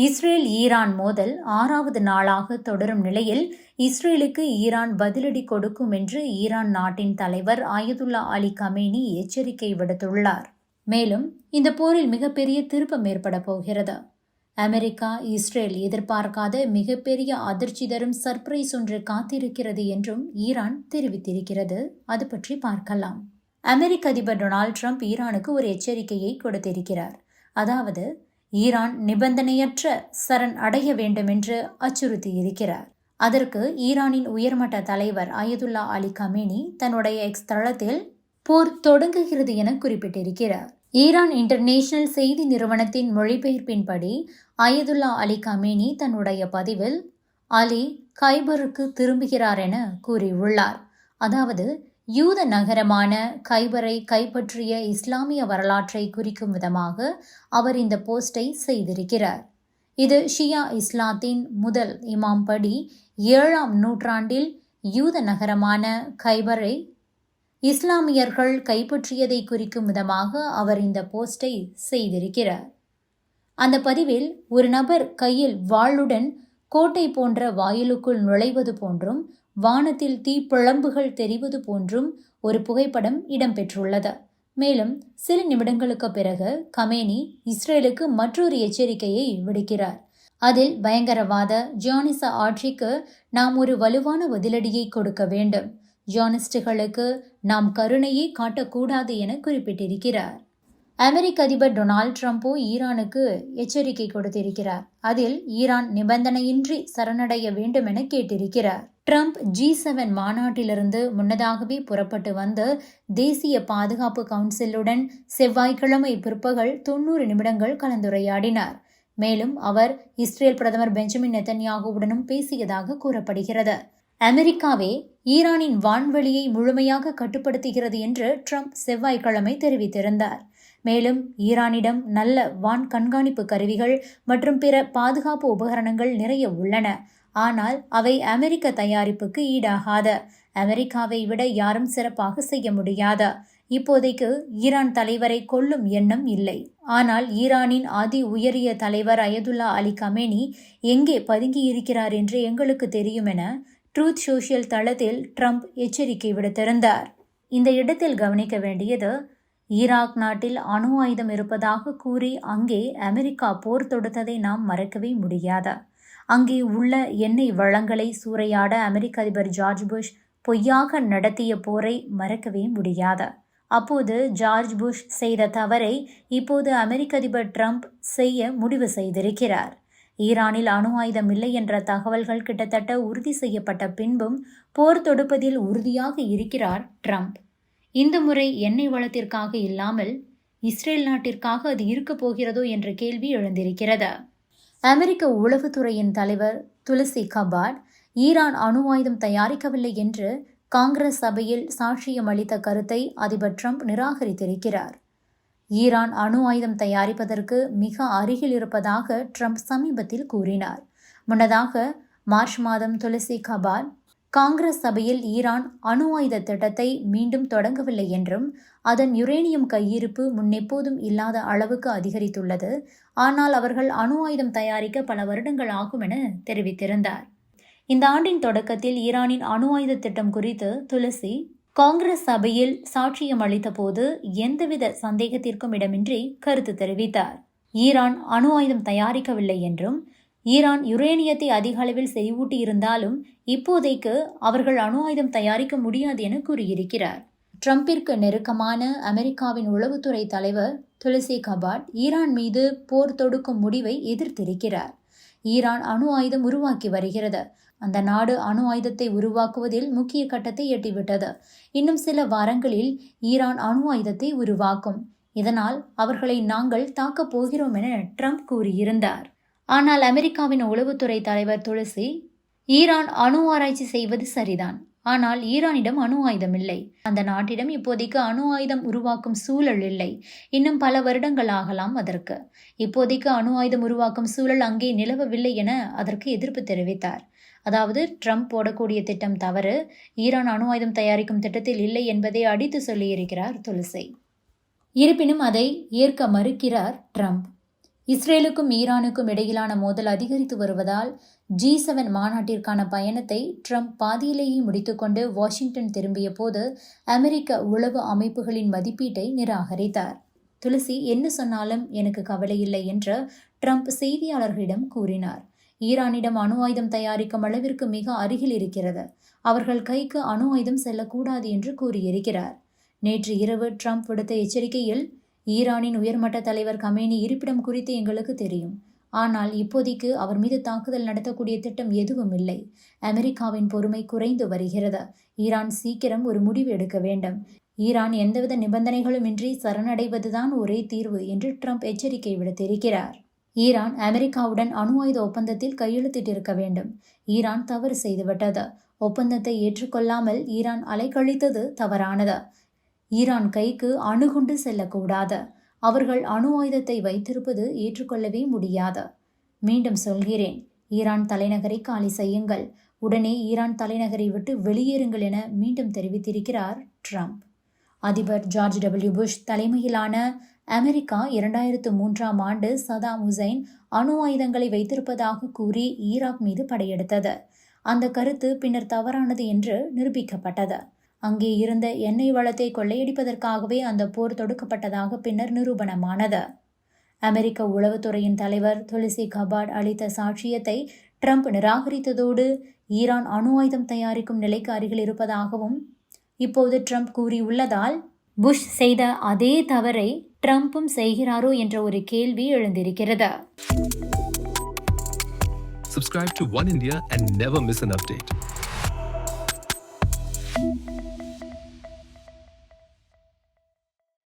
Israel Iran மோதல் ஆறாவது நாளாக தொடரும் நிலையில் இஸ்ரேலுக்கு ஈரான் பதிலடி கொடுக்கும் என்று ஈரான் நாட்டின் தலைவர் ஆயதுல்லா அலி கமேனி எச்சரிக்கை விடுத்துள்ளார். மேலும் இந்த போரில் மிகப்பெரிய திருப்பம் ஏற்பட போகிறது. அமெரிக்கா இஸ்ரேல் எதிர்பார்க்காத மிகப்பெரிய அதிர்ச்சி தரும் சர்ப்ரைஸ் ஒன்று காத்திருக்கிறது என்றும் ஈரான் தெரிவித்திருக்கிறது. அது பற்றி பார்க்கலாம். அமெரிக்க அதிபர் டொனால்ட் ட்ரம்ப் ஈரானுக்கு ஒரு எச்சரிக்கையை கொடுத்திருக்கிறார். அதாவது ஈரான் நிபந்தனையற்ற சரண் அடைய வேண்டும் என்று அச்சுறுத்தியிருக்கிறார். அதற்கு ஈரானின் உயர்மட்ட தலைவர் அயதுல்லா அலி கமேனி தன்னுடைய எக்ஸ் தளத்தில் போர் தொடங்குகிறது என குறிப்பிட்டிருக்கிறார். ஈரான் இன்டர்நேஷனல் செய்தி நிறுவனத்தின் மொழிபெயர்ப்பின்படி அயதுல்லா அலி கமேனி தன்னுடைய பதிவில் அலி கைபருக்கு திரும்புகிறார் என கூறியுள்ளார். அதாவது யூத நகரமான கைபரை கைப்பற்றிய இஸ்லாமிய வரலாற்றை குறிக்கும் விதமாக அவர் இந்த போஸ்டை செய்திருக்கிறார். இது ஷியா இஸ்லாத்தின் முதல் இமாம் படி ஏழாம் நூற்றாண்டில் யூத நகரமான கைபரை இஸ்லாமியர்கள் கைப்பற்றியதை குறிக்கும் விதமாக அவர் இந்த போஸ்டை செய்திருக்கிறார். அந்த பதிவில் ஒரு நபர் கையில் வாளுடன் கோட்டை போன்ற வாயிலுக்குள் நுழைவது போன்றும் வானத்தில் தீப்பிழம்புகள் தெரிவது போன்றும் ஒரு புகைப்படம் இடம்பெற்றுள்ளது. மேலும் சில நிமிடங்களுக்கு பிறகு கமேனி இஸ்ரேலுக்கு மற்றொரு எச்சரிக்கையை விடுக்கிறார். அதில் பயங்கரவாத ஜியானிச ஆட்சிக்கு நாம் ஒரு வலுவான பதிலடியை கொடுக்க வேண்டும். ஜியானிஸ்டுகளுக்கு நாம் கருணையை காட்டக்கூடாது என குறிப்பிட்டிருக்கிறார். அமெரிக்க அதிபர் டொனால்ட் ட்ரம்ப்போ ஈரானுக்கு எச்சரிக்கை கொடுத்திருக்கிறார். அதில் ஈரான் நிபந்தனையின்றி சரணடைய வேண்டும் என கேட்டிருக்கிறார். ட்ரம்ப் ஜி செவன் மாநாட்டிலிருந்து முன்னதாகவே புறப்பட்டு வந்து தேசிய பாதுகாப்பு கவுன்சிலுடன் செவ்வாய்க்கிழமை பிற்பகல் தொன்னூறு நிமிடங்கள் கலந்துரையாடினார். மேலும் அவர் இஸ்ரேல் பிரதமர் பெஞ்சமின் நெத்தன்யாகுவுடனும் பேசியதாக கூறப்படுகிறது. அமெரிக்காவே ஈரானின் வான்வெளியை முழுமையாக கட்டுப்படுத்துகிறது என்று ட்ரம்ப் செவ்வாய்க்கிழமை தெரிவித்திருந்தார். மேலும் ஈரானிடம் நல்ல வான் கண்காணிப்பு கருவிகள் மற்றும் பிற பாதுகாப்பு உபகரணங்கள் நிறைய உள்ளன. ஆனால் அவை அமெரிக்க தயாரிப்புக்கு ஈடாகாத. அமெரிக்காவை விட யாரும் சிறப்பாக செய்ய முடியாத. இப்போதைக்கு ஈரான் தலைவரை கொல்லும் எண்ணம் இல்லை. ஆனால் ஈரானின் அதி உயரிய தலைவர் அயதுல்லா அலி கமேனி எங்கே பதுங்கியிருக்கிறார் என்று எங்களுக்கு தெரியும் என ட்ரூத் சோஷியல் தளத்தில் ட்ரம்ப் எச்சரிக்கை விடுத்திருந்தார். இந்த இடத்தில் கவனிக்க வேண்டியது ஈராக் நாட்டில் அணு ஆயுதம் இருப்பதாக கூறி அங்கே அமெரிக்கா போர் தொடுத்ததை நாம் மறக்கவே முடியாது. அங்கே உள்ள எண்ணெய் வளங்களை சூறையாட அமெரிக்க அதிபர் ஜார்ஜ் புஷ் பொய்யாக நடத்திய போரை மறக்கவே முடியாது. அப்போது ஜார்ஜ் புஷ் செய்த தவறை இப்போது அமெரிக்க அதிபர் ட்ரம்ப் செய்ய முடிவு செய்திருக்கிறார். ஈரானில் அணு ஆயுதம் இல்லை என்ற தகவல்கள் கிட்டத்தட்ட உறுதி செய்யப்பட்ட பின்பும் போர் தொடுப்பதில் உறுதியாக இருக்கிறார் ட்ரம்ப். இந்த முறை எண்ணெய் வளத்திற்காக இல்லாமல் இஸ்ரேல் நாட்டிற்காக அது இருக்கப் போகிறதோ என்ற கேள்வி எழுந்திருக்கிறது. அமெரிக்க உளவுத்துறையின் தலைவர் துளசி கபாட் ஈரான் அணு ஆயுதம் தயாரிக்கவில்லை என்று காங்கிரஸ் சபையில் சாட்சியம் அளித்த கருத்தை அதிபர் ட்ரம்ப் நிராகரித்திருக்கிறார். ஈரான் அணு ஆயுதம் தயாரிப்பதற்கு மிக அருகில் இருப்பதாக ட்ரம்ப் சமீபத்தில் கூறினார். முன்னதாக மார்ச் மாதம் துளசி கபாட் காங்கிரஸ் சபையில் ஈரான் அணு ஆயுத திட்டத்தை மீண்டும் தொடங்கவில்லை என்றும் அதன் யுரேனியம் கையிருப்பு முன்னெப்போதும் இல்லாத அளவுக்கு அதிகரித்துள்ளது. ஆனால் அவர்கள் அணு ஆயுதம் தயாரிக்க பல வருடங்கள் ஆகும் என தெரிவித்திருந்தார். இந்த ஆண்டின் தொடக்கத்தில் ஈரானின் அணு ஆயுத திட்டம் குறித்து துளசி காங்கிரஸ் சபையில் சாட்சியம் அளித்தபோது எந்தவித சந்தேகத்திற்கும் இடமின்றி கருத்து தெரிவித்தார். ஈரான் அணு ஆயுதம் தயாரிக்கவில்லை என்றும் ஈரான் யுரேனியத்தை அதிக அளவில் செறிவூட்டியிருந்தாலும் இப்போதைக்கு அவர்கள் அணு ஆயுதம் தயாரிக்க முடியாது என கூறியிருக்கிறார். ட்ரம்பிற்கு நெருக்கமான அமெரிக்காவின் உளவுத்துறை தலைவர் துளசி கபாட் ஈரான் மீது போர் தொடுக்கும் முடிவை எதிர்த்திருக்கிறார். ஈரான் அணு ஆயுதம் உருவாக்கி வருகிறது. அந்த நாடு அணு ஆயுதத்தை உருவாக்குவதில் முக்கிய கட்டத்தை எட்டிவிட்டது. இன்னும் சில வாரங்களில் ஈரான் அணு ஆயுதத்தை உருவாக்கும். இதனால் அவர்களை நாங்கள் தாக்கப் போகிறோம் என ட்ரம்ப் கூறியிருந்தார். ஆனால் அமெரிக்காவின் உளவுத்துறை தலைவர் துளசி ஈரான் அணு ஆராய்ச்சி செய்வது சரிதான். ஆனால் ஈரானிடம் அணு ஆயுதம் இல்லை. அந்த நாட்டிடம் இப்போதைக்கு அணு ஆயுதம் உருவாக்கும் சூழல் இல்லை. இன்னும் பல வருடங்கள் ஆகலாம் அதற்கு. இப்போதைக்கு அணு ஆயுதம் உருவாக்கும் சூழல் அங்கே நிலவவில்லை என அதற்கு எதிர்ப்பு தெரிவித்தார். அதாவது ட்ரம்ப் போடக்கூடிய திட்டம் தவறு. ஈரான் அணு ஆயுதம் தயாரிக்கும் திட்டத்தில் இல்லை என்பதை அடித்து சொல்லியிருக்கிறார் துளசி. இருப்பினும் அதை ஏற்க மறுக்கிறார் ட்ரம்ப். இஸ்ரேலுக்கும் ஈரானுக்கும் இடையிலான மோதல் அதிகரித்து வருவதால் ஜி செவன் மாநாட்டிற்கான பயணத்தை ட்ரம்ப் பாதியிலேயே முடித்துக்கொண்டு வாஷிங்டன் திரும்பிய போது அமெரிக்க உளவு அமைப்புகளின் மதிப்பீட்டை நிராகரித்தார். துளசி என்ன சொன்னாலும் எனக்கு கவலையில்லை என்று ட்ரம்ப் செய்தியாளர்களிடம் கூறினார். ஈரானிடம் அணு ஆயுதம் தயாரிக்கும் அளவிற்கு மிக அருகில் இருக்கிறது. அவர்கள் கைக்கு அணு ஆயுதம் செல்லக்கூடாது என்று கூறியிருக்கிறார். நேற்று இரவு ட்ரம்ப் விடுத்த எச்சரிக்கையில் ஈரானின் உயர்மட்ட தலைவர் கமேனி இருப்பிடம் குறித்து எங்களுக்கு தெரியும். ஆனால் இப்போதைக்கு அவர் மீது தாக்குதல் நடத்தக்கூடிய திட்டம் எதுவும் இல்லை. அமெரிக்காவின் பொறுமை குறைந்து வருகிறது. ஈரான் சீக்கிரம் ஒரு முடிவு எடுக்க வேண்டும். ஈரான் எந்தவித நிபந்தனைகளுமின்றி சரணடைவதுதான் ஒரே தீர்வு என்று ட்ரம்ப் எச்சரிக்கை விடுத்திருக்கிறார். ஈரான் அமெரிக்காவுடன் அணு ஆயுத ஒப்பந்தத்தில் கையெழுத்திட்டிருக்க வேண்டும். ஈரான் தவறு செய்துவிட்டது. ஒப்பந்தத்தை ஏற்றுக்கொள்ளாமல் ஈரான் அலைக்கழித்தது தவறானது. ஈரான் கைக்கு அணுகுண்டு செல்லக்கூடாது. அவர்கள் அணு ஆயுதத்தை வைத்திருப்பது ஏற்றுக்கொள்ளவே முடியாது. மீண்டும் சொல்கிறேன் ஈரான் தலைநகரை காலி செய்யுங்கள். உடனே ஈரான் தலைநகரை விட்டு வெளியேறுங்கள் என மீண்டும் தெரிவித்திருக்கிறார் ட்ரம்ப். அதிபர் ஜார்ஜ் டபிள்யூ புஷ் தலைமையிலான அமெரிக்கா இரண்டாயிரத்து மூன்றாம் ஆண்டு சதாம் ஹுசைன் அணு ஆயுதங்களை வைத்திருப்பதாக கூறி ஈராக் மீது படையெடுத்தது. அந்த கருத்து பின்னர் தவறானது என்று நிரூபிக்கப்பட்டது. அங்கே இருந்த எண்ணெய் வளத்தை கொள்ளையடிப்பதற்காகவே அந்த போர் தொடுக்கப்பட்டதாக பின்னர் நிரூபணமானது அமெரிக்க உளவுத்துறையின் தலைவர் துளசி கபாட் அளித்த சாட்சியத்தை ட்ரம்ப் நிராகரித்ததோடு ஈரான் அணு ஆயுதம் தயாரிக்கும் நிலைக்கு அருகில் இருப்பதாகவும் இப்போது ட்ரம்ப் கூறியுள்ளதால் புஷ் செய்த அதே தவறை ட்ரம்ப்பும் செய்கிறாரோ என்ற ஒரு கேள்வி எழுந்திருக்கிறது Subscribe to One India and never miss an update.